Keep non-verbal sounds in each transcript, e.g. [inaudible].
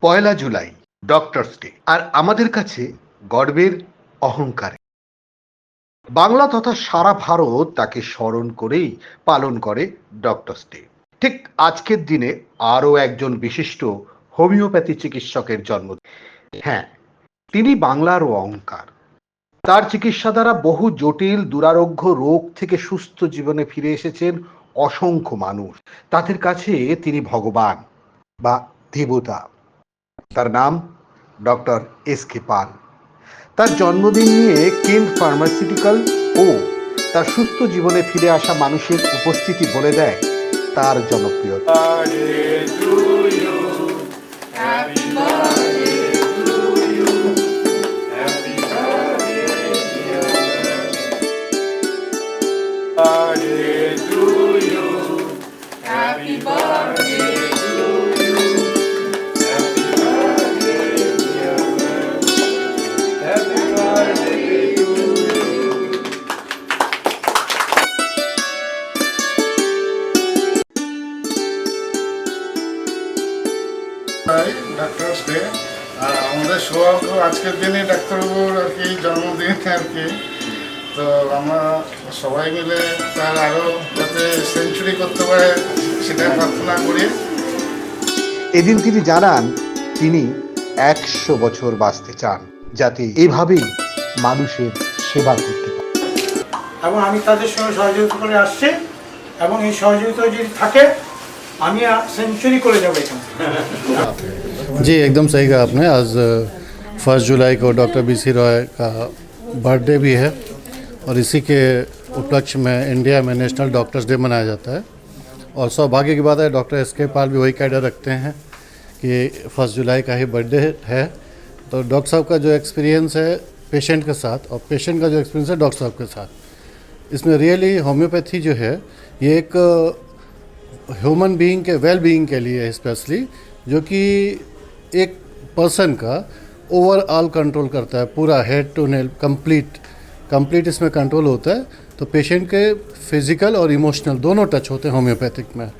পয়লা July doctors day আর আমাদের কাছে গর্বের অহংকার। বাংলা তথা সারা ভারত তাকে স্মরণ করেই পালন করে ডক্টরস ডে ঠিক আজকের দিনে আরও একজন বিশিষ্ট হোমিওপ্যাথি চিকিৎসকের জন্ম। হ্যাঁ তিনি বাংলার অহংকার। তার চিকিৎসা দ্বারা বহু জটিল, দুরারোগ্য রোগ থেকে সুস্থ জীবনে ফিরে এসেছেন অসংখ্য মানুষ। তাদের কাছে তিনি ভগবান বা দেবতা। তার নাম ডক্টর এস কে পাল। তার জন্মদিন নিয়ে কেন্ট ফার্মাসিউটিক্যাল ও তার সুস্থ জীবনে ফিরে আসা মানুষের উপস্থিতি বলে দেয় তার জনপ্রিয়তা। ডাক্তারস আর আমাদের সৌভাগ্য আজকের দিনে ডাক্তারবাবুর আর কি জন্মদিন আর কি। তো আমরা সবাই মিলে তার আরও যাতে সেঞ্চুরি করতে পারে সেটা প্রার্থনা করি। এদিন তিনি জানান তিনি একশো বছর বাঁচতে চান যাতে এভাবেই মানুষের সেবা করতে পারে। এবং আমি তাদের সঙ্গে সহযোগিতা করে আসছি এবং এই সহযোগিতা যদি থাকে আমি সেঞ্চুরি করে যাব এখানে। [laughs] जी, एकदम सही कहा आपने। आज फ़र्स्ट जुलाई को डॉक्टर बी सी रॉय का बर्थडे भी है और इसी के उपलक्ष्य में इंडिया में नेशनल डॉक्टर्स डे मनाया जाता है। और सौभाग्य की बात है, डॉक्टर एस के पाल भी वही कैडर रखते हैं कि फ़र्स्ट जुलाई का ही बर्थडे है। तो डॉक्टर साहब का जो एक्सपीरियंस है पेशेंट के साथ और पेशेंट का जो एक्सपीरियंस है डॉक्टर साहब के साथ, इसमें रियली होम्योपैथी जो है, ये एक ह्यूमन बीइंग के, वेल बीइंग के लिए स्पेशली, जो कि एक पर्सन का ओवरऑल कंट्रोल करता है पूरा head to nail complete complete इसमें कंट्रोल होता है तो पेशेंट के फ़िज़िकल और इमोशनल दोनों टच होते हैं होम्योपैथिक में।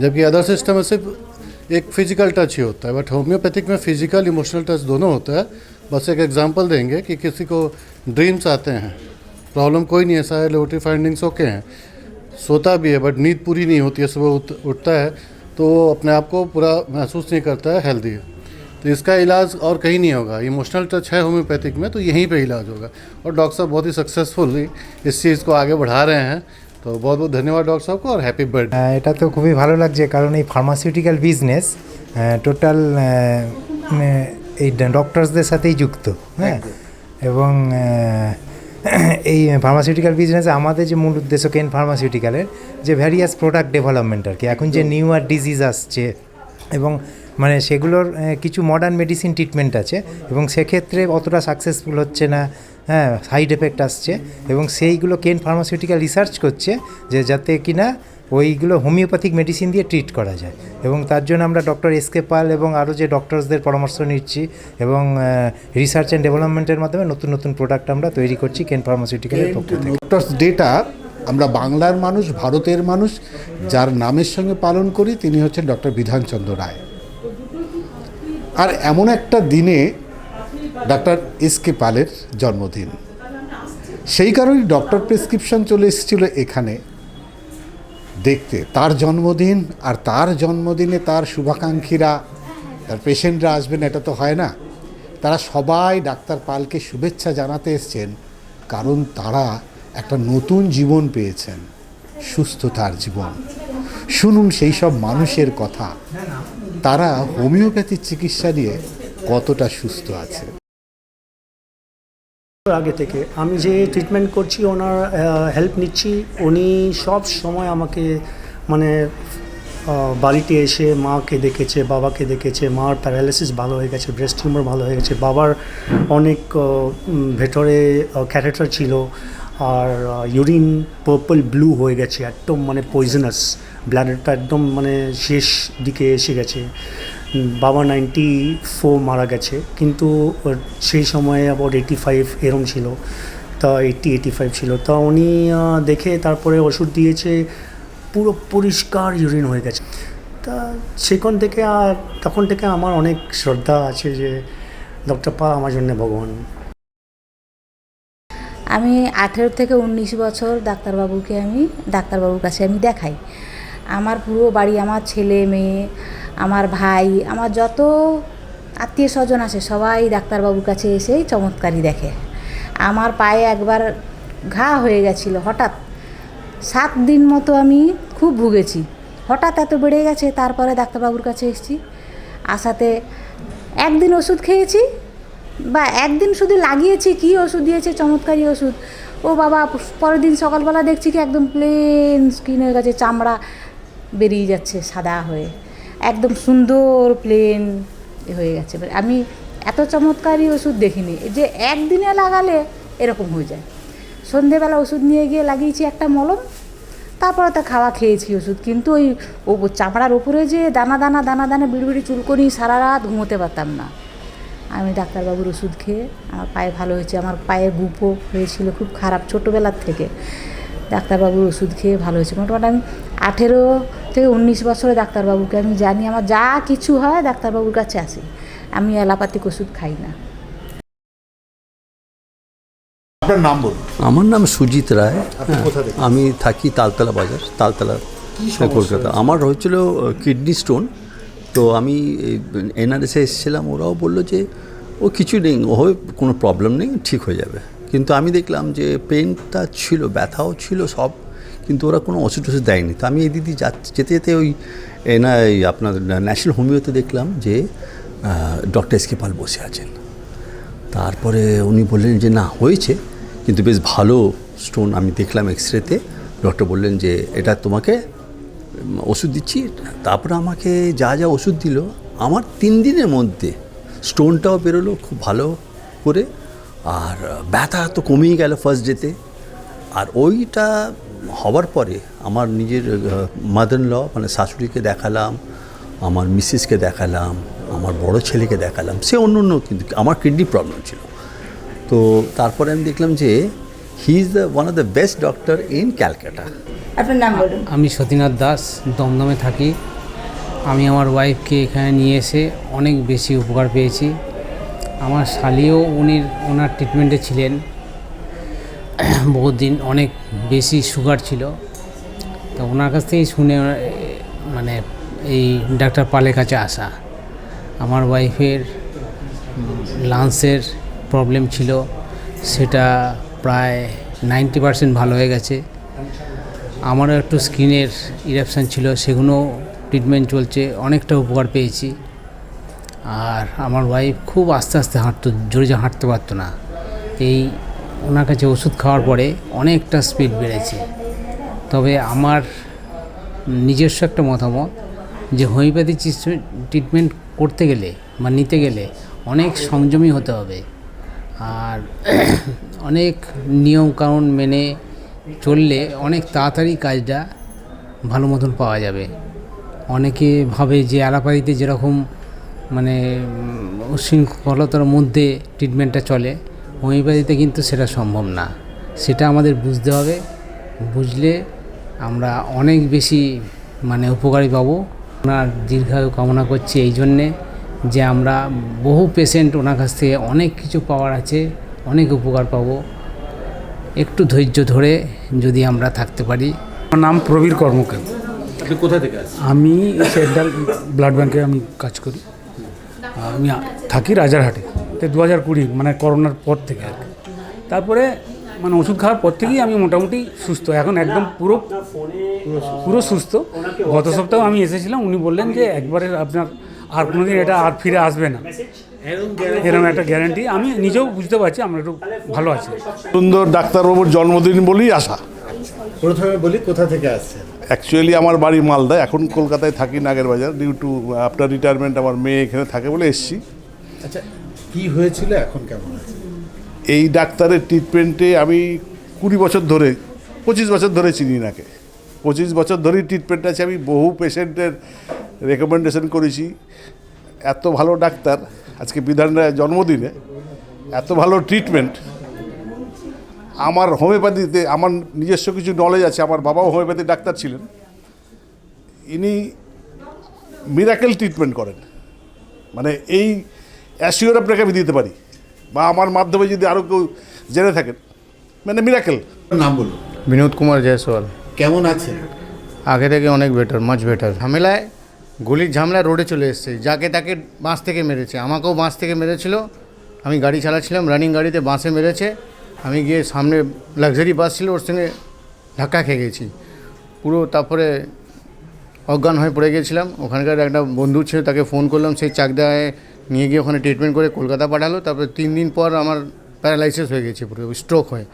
जबकि अदर सिस्टम में सिर्फ़ एक फ़िज़िकल टच ही होता है बट होम्योपैथिक में फ़िज़िकल इमोशनल टच दोनों होता है। बस एक एग्जांपल देंगे कि किसी को ड्रीम्स आते हैं प्रॉब्लम कोई नहीं ऐसा है लेबोरेटरी फाइंडिंग्स ओके हैं। सोता भी है बट नींद पूरी नहीं होती है सुबह उठ, उठता है तो अपने आप को पूरा महसूस नहीं करता है हेल्दी तो इसका इलाज और कहीं नहीं होगा इमोशनल टच है होम्योपैथिक में तो यहीं पे इलाज होगा और डॉक्टर साहब बहुत ही सक्सेसफुली इस चीज़ को आगे बढ़ा रहे हैं तो बहुत बहुत धन्यवाद डॉक्टर साहब को और हैप्पी बर्थडे আহ, এটা তো খুবই ভালো লাগছে কারণ এই ফার্মাসিউটিক্যাল বিজনেস টোটাল এই ডক্টরসদের সাথেই যুক্ত হ্যাঁ এবং আহ, এই ফার্মাসিউটিক্যাল বিজনেসে আমাদের যে মূল উদ্দেশ্য কেন ফার্মাসিউটিক্যালের যে ভ্যারিয়াস প্রোডাক্ট ডেভেলপমেন্ট আর কি এখন যে নিউ আর ডিজিজ আসছে এবং মানে সেগুলোর কিছু মডার্ন মেডিসিন ট্রিটমেন্ট আছে এবং সেক্ষেত্রে অতটা সাকসেসফুল হচ্ছে না হ্যাঁ সাইড এফেক্ট আসছে এবং সেইগুলো কেন ফার্মাসিউটিক্যাল রিসার্চ করছে যে যাতে কিনা ওইগুলো হোমিওপ্যাথিক মেডিসিন দিয়ে ট্রিট করা যায় এবং তার জন্য আমরা ডক্টর এসকে পাল এবং আরও যে ডক্টরসদের পরামর্শ নিচ্ছি এবং রিসার্চ অ্যান্ড ডেভেলপমেন্টের মাধ্যমে নতুন নতুন প্রোডাক্ট আমরা তৈরি করছি কেন ফার্মাসিউটিক্যালের পক্ষ থেকে। ডক্টরস ডেটা আমরা বাংলার মানুষ, ভারতের মানুষ, যার নামের সঙ্গে পালন করি তিনি হচ্ছেন ডক্টর বিধানচন্দ্র রায়। আর এমন একটা দিনে ডক্টর এস কে পালের জন্মদিন। সেই কারণেই ডক্টর প্রেসক্রিপশন চলে এসেছিল এখানে দেখতে। তার জন্মদিন আর তার জন্মদিনে তার শুভাকাঙ্ক্ষীরা, তার পেশেন্টরা আসবেন, এটা তো হয় না। তারা সবাই ডাক্তার পালকে শুভেচ্ছা জানাতে এসছেন, কারণ তারা একটা নতুন জীবন পেয়েছেন, সুস্থতার জীবন। শুনুন সেই সব মানুষের কথা। তারা হোমিওপ্যাথির চিকিৎসা নিয়ে কতটা সুস্থ আছে? আগে থেকে আমি যে ট্রিটমেন্ট করছি, ওনার হেল্প নিচ্ছি, উনি সব সময় আমাকে মানে বাড়িতে এসে মাকে দেখেছে, বাবাকে দেখেছে, মার প্যারালাইসিস ভালো হয়ে গেছে ব্রেস্ট টিউমার ভালো হয়ে গেছে, বাবার অনেক ভেতরে ক্যাথেটার ছিল, আর ইউরিন পার্পল ব্লু হয়ে গেছে, একদম মানে পয়জনাস ব্লাডারটা একদম মানে শেষ দিকে এসে গেছে। বাবা নাইনটি ফোর মারা গেছে, কিন্তু সেই সময়ে আবার এইটি ফাইভ এরম ছিল। তা এইটটি এইটি ফাইভ ছিল। তা উনি দেখে তারপরে ওষুধ দিয়েছে, পুরো পরিষ্কার ইউরিন হয়ে গেছে। তা সেখান থেকে আর, তখন থেকে আমার অনেক শ্রদ্ধা আছে যে ডক্টর পা আমার জন্য ভগবান। আমি আঠেরো থেকে উনিশ বছর ডাক্তারবাবুকে আমি, ডাক্তারবাবুর কাছে আমি দেখাই। আমার পুরো বাড়ি, আমার ছেলে, মেয়ে, আমার ভাই, আমার যত আত্মীয় স্বজন আছে, সবাই ডাক্তারবাবুর কাছে এসেই চমৎকারই দেখে। আমার পায়ে একবার ঘা হয়ে গেছিল, হঠাৎ। সাত দিন মতো আমি খুব ভুগেছি। হঠাৎ এত বেড়ে গেছে, তারপরে ডাক্তারবাবুর কাছে এসেছি। আসাতে একদিন ওষুধ খেয়েছি বা একদিন শুধু লাগিয়েছি, কি ওষুধ দিয়েছে চমৎকারী ওষুধ। ও বাবা, পরের দিন সকালবেলা দেখছি কি একদম প্লেন স্কিন হয়ে গেছে চামড়া বেরিয়ে যাচ্ছে সাদা হয়ে। একদম সুন্দর প্লেন হয়ে গেছে। আমি এত চমৎকারী ওষুধ দেখিনি, যে একদিনে লাগালে এরকম হয়ে যায়। সন্ধেবেলা ওষুধ নিয়ে গিয়ে লাগিয়েছি একটা মলম, তারপরে তো খাওয়া খেয়েছি ওষুধ। কিন্তু ওই চামড়ার উপরে যে দানা দানা দানা দানা বিড়বিড়ি চুলকনি সারা রাত ঘুমোতে পারতাম না। আমি ডাক্তারবাবুর ওষুধ খেয়ে, আমার পায়ে ভালো হয়েছে, আমার পায়ে গুপো হয়েছিল খুব খারাপ ছোটোবেলার থেকে। ডাক্তারবাবুর ওষুধ খেয়ে ভালো হয়েছে। মোটামুটি আমি আঠেরো থেকে উনিশ বছরে ডাক্তারবাবুকে আমি জানি আমার যা কিছু হয় ডাক্তারবাবুর কাছে আসি। আমি অ্যালোপ্যাথিক ওষুধ খাই না। আপনার নাম বলুন। আমার নাম সুজিত রায়। হ্যাঁ, আমি থাকি তালতলা বাজার তালতলা কলকাতা। আমার হয়েছিল কিডনি স্টোন। তো আমি এনআরএসে এসেছিলাম ওরাও বলল যে ও কিছু নেই ও কোনো প্রবলেম নেই ঠিক হয়ে যাবে। কিন্তু আমি দেখলাম যে পেনটা ছিল, ব্যথাও ছিল সব, কিন্তু ওরা কোনো ওষুধ টষুধ দেয়নি। তো আমি এই দিদি যেতে যেতে ওই এই আপনার ন্যাশনাল হোমিওতে দেখলাম যে ডক্টর এস কে পাল বসে আছেন। তারপরে উনি বললেন যে, না, হয়েছে, কিন্তু বেশ ভালো স্টোন। আমি দেখলাম এক্স রেতে ডক্টর বললেন যে, এটা তোমাকে ওষুধ দিচ্ছি। তারপরে আমাকে যা যা ওষুধ দিল, আমার তিন দিনের মধ্যে স্টোনটাও বেরোলো খুব ভালো করে। আর ব্যথা তো কমেই গেল ফার্স্ট ডেতে আর ওইটা হওয়ার পরে আমার নিজের মাদার ল মানে শাশুড়িকে দেখালাম আমার মিসেসকে দেখালাম আমার বড় ছেলেকে দেখালাম সে অন্য অন্য কিন্তু আমার কিডনি প্রবলেম ছিল। তো তারপরে আমি দেখলাম যে he is the one of the best doctor in Calcutta আপনার নাম বলুন। আমি সতীনাথ দাস দমদমে থাকি। আমি আমার ওয়াইফকে এখানে নিয়ে এসে অনেক বেশি উপকার পেয়েছি। আমার শালিও উনি, ওনার ট্রিটমেন্টে ছিলেন। বহুত দিন অনেক বেশি সুগার ছিল। তো ওনার কাছ থেকেই শুনে মানে এই ডাক্তার পালের কাছে আসা। আমার ওয়াইফের লাংসের প্রবলেম ছিল। সেটা প্রায় নাইনটি পার্সেন্ট ভালো হয়ে গেছে। আমারও একটু স্কিনের ইরাপশান ছিল। সেগুলো ট্রিটমেন্ট চলছে। অনেকটা উপকার পেয়েছি। আর আমার ওয়াইফ খুব আস্তে আস্তে হাঁটতো, জোরে যে হাঁটতে পারতো না। এই ওনার কাছে ওষুধ খাওয়ার পরে অনেকটা স্পিড বেড়েছে। তবে আমার নিজস্ব একটা মতামত যে হোমিওপ্যাথি ট্রিটমেন্ট করতে গেলে বা নিতে গেলে অনেক সংযমী হতে হবে। আর [clears throat] অনেক নিয়ম কানুন মেনে চললে অনেক তাড়াতাড়ি কাজটা ভালো মতন পাওয়া যাবে। অনেকে ভাবে যে অ্যালোপ্যাথিতে যেরকম মানে উশৃঙ্খলতার মধ্যে ট্রিটমেন্টটা চলে। হোমিওপ্যাথিতে কিন্তু সেটা সম্ভব না। সেটা আমাদের বুঝতে হবে। বুঝলে আমরা অনেক বেশি মানে উপকারী পাবো। ওনার দীর্ঘায়ু কামনা করছি এই জন্যে যে আমরা বহু পেশেন্ট ওনার কাছ থেকে অনেক কিছু পাওয়ার আছে অনেক উপকার পাবো। একটু ধৈর্য ধরে যদি আমরা থাকতে পারি। আমার নাম প্রবীর কর্মকার। আপনি কোথা থেকে আমি সেন্ট্রাল ব্লাড ব্যাংকে আমি কাজ করি। আমি থাকি রাজারহাটে। তো দু হাজার কুড়ি মানে করোনার পর থেকে আর কি। তারপরে মানে ওষুধ খাওয়ার পর থেকেই আমি মোটামুটি সুস্থ। এখন একদম পুরো পুরো সুস্থ। গত সপ্তাহে আমি এসেছিলাম উনি বললেন যে একবারে আপনার আর কোনোদিন এটা আর ফিরে আসবে না। এরকম একটা গ্যারান্টি আমি নিজেও বুঝতে পারছি আমরা একটু ভালো আছি। সুন্দর ডাক্তারবাবুর জন্মদিন বলেই আসা প্রথমে বলি কোথা থেকে আসছেন? অ্যাকচুয়ালি আমার বাড়ি মালদা এখন কলকাতায় থাকি নাগের বাজার। ডিউ টু আফটার রিটায়ারমেন্ট আমার মেয়ে এখানে থাকে বলে এসছি। আচ্ছা কি হয়েছিল? এখন কেমন আছে? এই ডাক্তারের ট্রিটমেন্টে আমি কুড়ি বছর ধরে পঁচিশ বছর ধরে চিনি নাকে। পঁচিশ বছর ধরেই ট্রিটমেন্ট আছে। আমি বহু পেশেন্টের রেকমেন্ডেশন করেছি। এত ভালো ডাক্তার আজকে বিধান রায়ের জন্মদিনে এত ভালো ট্রিটমেন্ট আমার হোমিওপ্যাথিতে আমার নিজস্ব কিছু নলেজ আছে আমার বাবাও হোমিওপ্যাথি ডাক্তার ছিলেন। ইনি মিরাকেল ট্রিটমেন্ট করেন। মানে এই অ্যাসিওর আপনাকে আমি দিতে পারি। বা আমার মাধ্যমে যদি আরও কেউ জেনে থাকেন মানে মিরাকেল নাম বলুন। বিনোদ কুমার জয়সওয়াল। কেমন আছে আগে থেকে অনেক বেটার মাচ বেটার ঝামেলায় গলির ঝামেলা রোডে চলে এসছে। যাকে তাকে বাঁশ থেকে মেরেছে। আমাকেও বাঁশ থেকে মেরেছিল। আমি গাড়ি চালাচ্ছিলাম রানিং গাড়িতে বাঁশে মেরেছে। আমি গিয়ে সামনে লাক্সারি বাস ছিল, ওর সঙ্গে ধাক্কা খেয়ে গেছি। পুরো তারপরে অজ্ঞান হয়ে পড়ে গেছিলাম। ওখানকার একটা বন্ধু ছিল, তাকে ফোন করলাম সেই চাকদায় নিয়ে গিয়ে ওখানে ট্রিটমেন্ট করে কলকাতা পাঠালো। তারপরে তিন দিন পর আমার প্যারালাইসিস হয়ে গেছে পুরো স্ট্রোক হয়ে।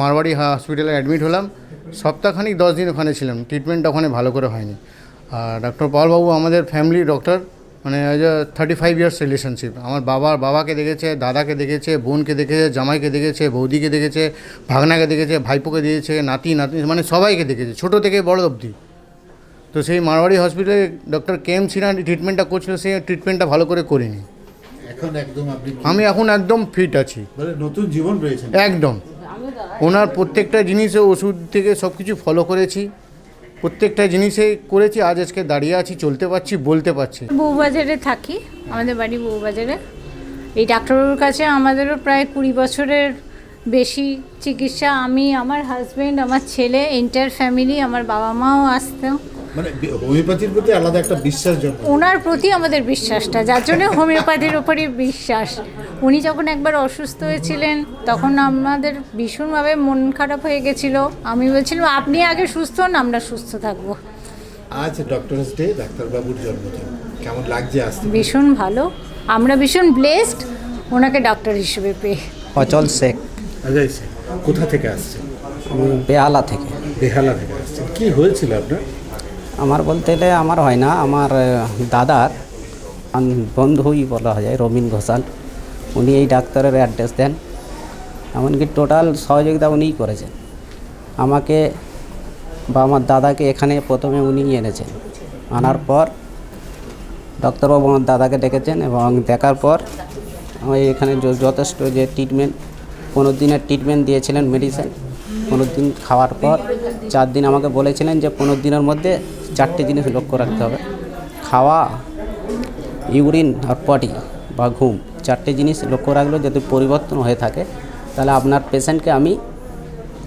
মারবাড়ি হসপিটালে অ্যাডমিট হলাম। সপ্তাহখানিক দশ দিন ওখানে ছিলাম। ট্রিটমেন্টটা ওখানে ভালো করে হয়নি। আর ডক্টর পালবাবু আমাদের ফ্যামিলি ডক্টর মানে as a thirty five years relationship আমার বাবার বাবাকে দেখেছে দাদাকে দেখেছে বোনকে দেখেছে জামাইকে দেখেছে বৌদিকে দেখেছে ভাগনাকে দেখেছে ভাইপোকে দিয়েছে নাতি নাতি মানে সবাইকে দেখেছে ছোটো থেকে বড় অবধি। তো সেই মারওয়াড়ি হসপিটালে ডক্টর কে এম সিনহা ট্রিটমেন্টটা করছিল সেই ট্রিটমেন্টটা ভালো করে করিনি। এখন একদম আপনি আমি এখন একদম ফিট আছি। মানে নতুন জীবন পেয়েছেন। একদম। ওনার প্রত্যেকটা জিনিসে ওষুধ থেকে সব কিছু ফলো করেছি। প্রত্যেকটা জিনিসে করেছি, আজ আজকে দাঁড়িয়ে আছি, চলতে পারছি, বলতে পারছি। বউবাজারে থাকি, আমাদের বাড়ি বউবাজারে। এই ডাক্তারবাবুর কাছে আমাদেরও প্রায় কুড়ি বছরের বেশি চিকিৎসা। আমি, আমার হাজব্যান্ড আমার ছেলে এন্টার ফ্যামিলি আমার বাবা মাও আসতো। মানে হোমিওপ্যাথির প্রতি আলাদা একটা বিশ্বাস জন্ম ওনার প্রতি আমাদের বিশ্বাসটা যার জন্য হোমিওপ্যাথির ওপরই বিশ্বাস। উনি যখন একবার অসুস্থ হয়েছিলেন তখন আমাদের ভীষণভাবে মন খারাপ হয়ে গেছিল। আমি বলছিলাম আপনি আগে সুস্থ হন আমরা সুস্থ থাকব। আজ ডক্টরস ডে ডাক্তারবাবুর জন্মদিন। কেমন লাগছে আসতে ভীষণ ভালো। আমরা ভীষণ ব্লেসড ওনাকে ডাক্তার হিসেবে পেয়ে। অচল শেখ। অজয় কোথা থেকে আসছেন? বেহালা থেকে। বেহালা থেকে আসছেন। কি হয়েছিল আপনার? আমার বলতে গেলে আমার হয় না, আমার দাদার বন্ধুই বলা যায় রবীন ঘোষাল। উনি এই ডাক্তারের অ্যাড্রেস দেন। এমনকি টোটাল সহযোগিতা উনিই করেছেন। আমাকে বা আমার দাদাকে এখানে প্রথমে উনি এনেছেন। আনার পর ডক্টরবাবু আমার দাদাকে ডেকেছেন এবং দেখার পর আমি এখানে যথেষ্ট যে ট্রিটমেন্ট পনেরো দিনের ট্রিটমেন্ট দিয়েছিলেন মেডিসিন পনেরো দিন খাওয়ার পর চার দিন আমাকে বলেছিলেন যে পনেরো দিনের মধ্যে চারটে জিনিস লক্ষ্য রাখতে হবে। খাওয়া ইউরিন আর পটি বা ঘুম চারটে জিনিস লক্ষ্য রাখলে যদি পরিবর্তন হয়ে থাকে তাহলে আপনার পেশেন্টকে আমি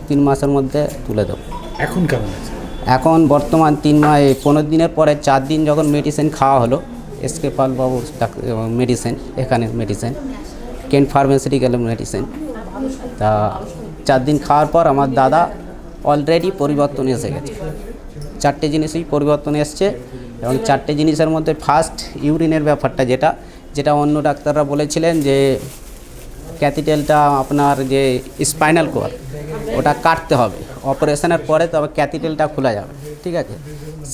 তিন মাসের মধ্যে তুলে দেবো। এখন কেমন আছে? এখন বর্তমান তিন মাস পনেরো দিনের পরে চার দিন যখন মেডিসিন খাওয়া হলো এসকে পালবাবু মেডিসিন এখানে মেডিসিন কেন্ট ফার্মাসিউটিক্যাল মেডিসিন তা চার দিন খাওয়ার পর আমার দাদা অলরেডি পরিবর্তন এসে গেছে। চারটে জিনিসই পরিবর্তন এসছে এবং চারটে জিনিসের মধ্যে ফার্স্ট ইউরিনের ব্যাপারটা যেটা যেটা অন্য ডাক্তাররা বলেছিলেন যে ক্যাথিটেলটা আপনার যে স্পাইনাল কোয়ার ওটা কাটতে হবে। অপারেশনের পরে তবে ক্যাথিটেলটা খোলা যাবে, ঠিক আছে?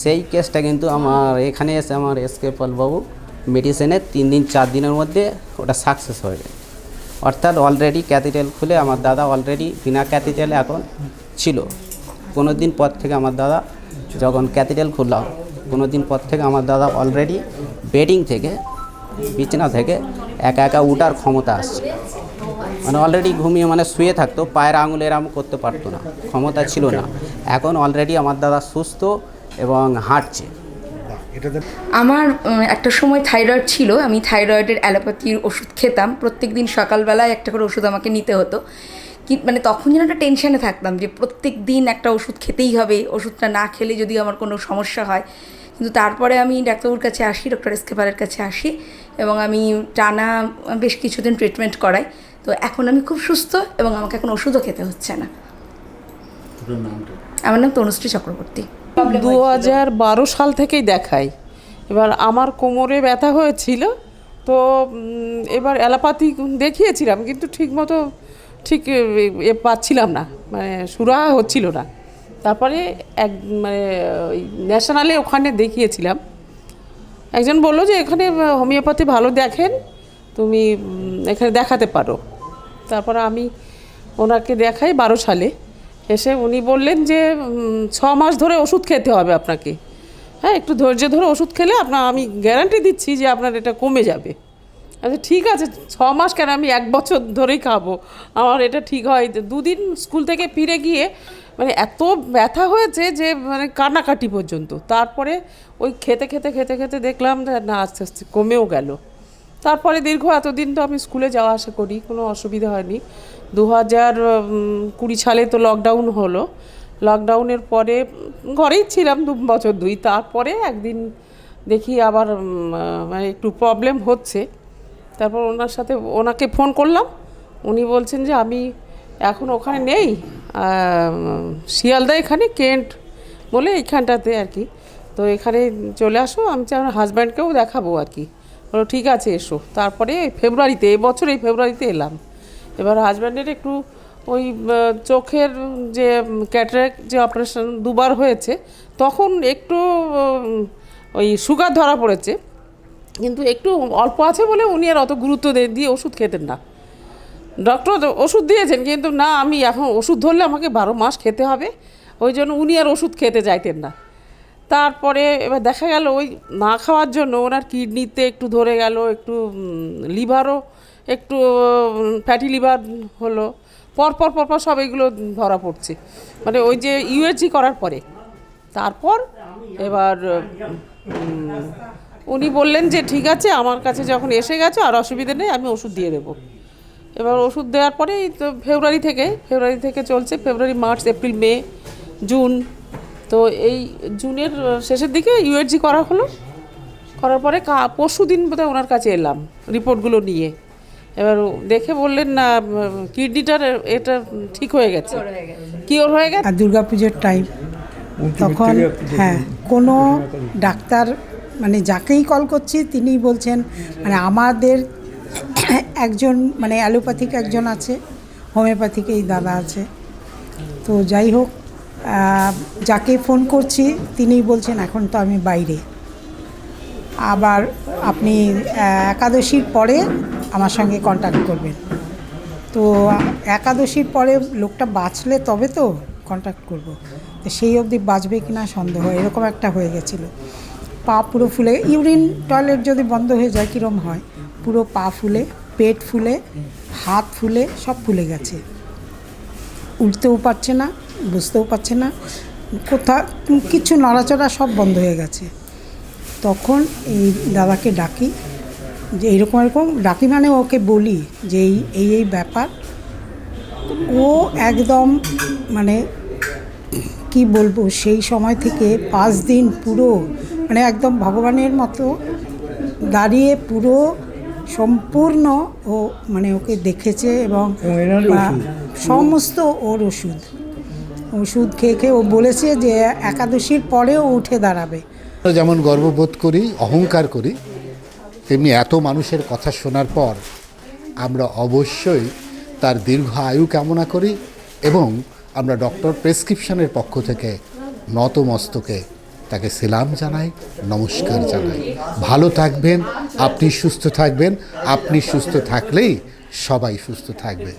সেই কেসটা কিন্তু আমার এখানে এসে আমার এসকে পলবাবু মেডিসিনের তিন দিন, চার দিনের মধ্যে ওটা সাকসেস হয়ে যায়। অর্থাৎ অলরেডি ক্যাথিটেল খুলে আমার দাদা অলরেডি বিনা ক্যাথিটেল এখন ছিল। পনেরো দিন পর থেকে আমার দাদা যখন ক্যাথিটেল খুললাম কোনো দিন পর থেকে আমার দাদা অলরেডি বেডিং থেকে, বিছানা থেকে একা একা উঠার ক্ষমতা আসছে। মানে অলরেডি ঘুমিয়ে মানে শুয়ে থাকতো, পায়ের আঙুল এরম করতে পারতো না, ক্ষমতা ছিল না। এখন অলরেডি আমার দাদা সুস্থ এবং হাঁটছে। আমার একটা সময় থাইরয়েড ছিল, আমি থাইরয়েডের অ্যালোপ্যাথির ওষুধ খেতাম। প্রত্যেক দিন সকালবেলায় একটা করে ওষুধ আমাকে নিতে হতো। কি মানে তখন যেন একটা টেনশানে থাকতাম যে প্রত্যেক দিন একটা ওষুধ খেতেই হবে ওষুধটা না খেলে যদি আমার কোনো সমস্যা হয়। কিন্তু তারপরে আমি ডাক্তারবাবুর কাছে আসি ডক্টর এসকেপারের কাছে আসি এবং আমি টানা বেশ কিছুদিন ট্রিটমেন্ট করাই। তো এখন আমি খুব সুস্থ এবং আমাকে এখন ওষুধও খেতে হচ্ছে না। আমার নাম তনুশ্রী চক্রবর্তী। দু হাজার বারো সাল থেকেই দেখাই। এবার আমার কোমরে ব্যথা হয়েছিল তো এবার অ্যালোপ্যাথি দেখিয়েছিলাম কিন্তু ঠিকমতো ঠিক এ, পাচ্ছিলাম না। মানে সুরাহা হচ্ছিল না। তারপরে এক মানে ওই ন্যাশনালে ওখানে দেখিয়েছিলাম। একজন বলল যে এখানে হোমিওপ্যাথি ভালো দেখেন তুমি এখানে দেখাতে পারো। তারপর আমি ওনাকে দেখাই বারো সালে। এসে উনি বললেন যে ছ মাস ধরে ওষুধ খেতে হবে আপনাকে। হ্যাঁ একটু ধৈর্য ধরে ওষুধ খেলে আপনার আমি গ্যারান্টি দিচ্ছি যে আপনার এটা কমে যাবে। আচ্ছা ঠিক আছে, ছ মাস কেন? আমি এক বছর ধরেই খাব। আমার এটা ঠিক হয়। দুদিন স্কুল থেকে ফিরে গিয়ে মানে এত ব্যথা হয়েছে যে মানে কান্নাকাটি পর্যন্ত। তারপরে ওই খেতে খেতে খেতে খেতে দেখলাম না, আস্তে আস্তে কমেও গেল। তারপরে দীর্ঘ এতদিন তো আমি স্কুলে যাওয়া আসা করি, কোনো অসুবিধা হয়নি। দু হাজার কুড়ি সালে তো লকডাউন হলো। লকডাউনের পরে ঘরেই ছিলাম দু বছর দুই। তারপরে একদিন দেখি আবার মানে একটু প্রবলেম হচ্ছে। তারপর ওনার সাথে ওনাকে ফোন করলাম। উনি বলছেন যে, আমি এখন ওখানে নেই শিয়ালদা এখানে, কেন্ট বলে এইখানটাতে আর কি। তো এখানে চলে আসো, আমি আমার হাজব্যান্ডকেও দেখাবো আর কি। বলো, ঠিক আছে, এসো। তারপরে ফেব্রুয়ারিতে এবছর এই ফেব্রুয়ারিতে এলাম। এবার হাজব্যান্ডের একটু ওই চোখের যে ক্যাটারাক্ট যে অপারেশন দুবার হয়েছে, তখন একটু ওই সুগার ধরা পড়েছে। কিন্তু একটু অল্প আছে বলে উনি আর অত গুরুত্ব দিয়ে ওষুধ খেতেন না। ডক্টর ওষুধ দিয়েছেন, কিন্তু না, আমি এখন ওষুধ ধরলে আমাকে বারো মাস খেতে হবে। ওই জন্য উনি আর ওষুধ খেতে চাইতেন না। তারপরে এবার দেখা গেল ওই না খাওয়ার জন্য ওনার কিডনিতে একটু ধরে গেল, একটু লিভারও একটু ফ্যাটি লিভার হলো। পরপর পরপর সব এগুলো ধরা পড়ছে। মানে ওই যে ইউএসজি করার পরে। তারপর এবার উনি বললেন যে ঠিক আছে আমার কাছে যখন এসে গেছে আর অসুবিধে নেই আমি ওষুধ দিয়ে দেবো। এবার ওষুধ দেওয়ার পরে তো ফেব্রুয়ারি থেকে ফেব্রুয়ারি থেকে চলছে February March April May June. তো এই জুনের শেষের দিকে ইউএসজি করা হলো। করার পরে কা পরশু দিন বোধহয় ওনার কাছে এলাম রিপোর্টগুলো নিয়ে। এবার দেখে বললেন না কিডনিটার এটা ঠিক হয়ে গেছে। কিওর হয়ে গেছে। আর দুর্গাপুজোর টাইম তখন হ্যাঁ কোনো ডাক্তার মানে যাকেই কল করছি তিনি বলছেন মানে আমাদের একজন মানে অ্যালোপ্যাথিক একজন আছে হোমিওপ্যাথিক এই দাদা আছে। তো যাই হোক যাকে ফোন করছি তিনি বলছেন, এখন তো আমি বাইরে। আবার আপনি একাদশীর পরে আমার সঙ্গে কন্ট্যাক্ট করবেন। তো একাদশীর পরে লোকটা বাঁচলে তবে তো কন্ট্যাক্ট করব। তো সেই অবধি বাঁচবে কি না সন্দেহ, এরকম একটা হয়ে গেছিল। পা পুরো ফুলে, ইউরিন টয়লেট যদি বন্ধ হয়ে যায়, কীরম হয়? পুরো পা ফুলে, পেট ফুলে, হাত ফুলে, সব ফুলে গেছে। উঠতেও পারছে না বুঝতেও পারছে না, কোথা, কিছু নড়াচড়া সব বন্ধ হয়ে গেছে। তখন এই দাদাকে ডাকি, যে এরকম এরকম ডাকি মানে ওকে বলি যে এই এই এই ব্যাপার। ও একদম মানে কি বলব, সেই সময় থেকে পাঁচ দিন পুরো মানে একদম ভগবানের মতো দাঁড়িয়ে পুরো সম্পূর্ণ ও মানে ওকে দেখেছে এবং সমস্ত ওর ওষুধ। ওষুধ খেয়ে খেয়ে ও বলেছে যে একাদশীর পরেও উঠে দাঁড়াবে। যেমন গর্ববোধ করি অহংকার করি তেমনি এত মানুষের কথা শোনার পর আমরা অবশ্যই তার দীর্ঘ আয়ু কামনা করি এবং আমরা ডক্টর প্রেসক্রিপশনের পক্ষ থেকে নত মস্তকে তাকে সেলাম জানাই, নমস্কার জানাই। ভালো থাকবেন, আপনি সুস্থ থাকবেন, আপনি সুস্থ থাকলেই সবাই সুস্থ থাকবে।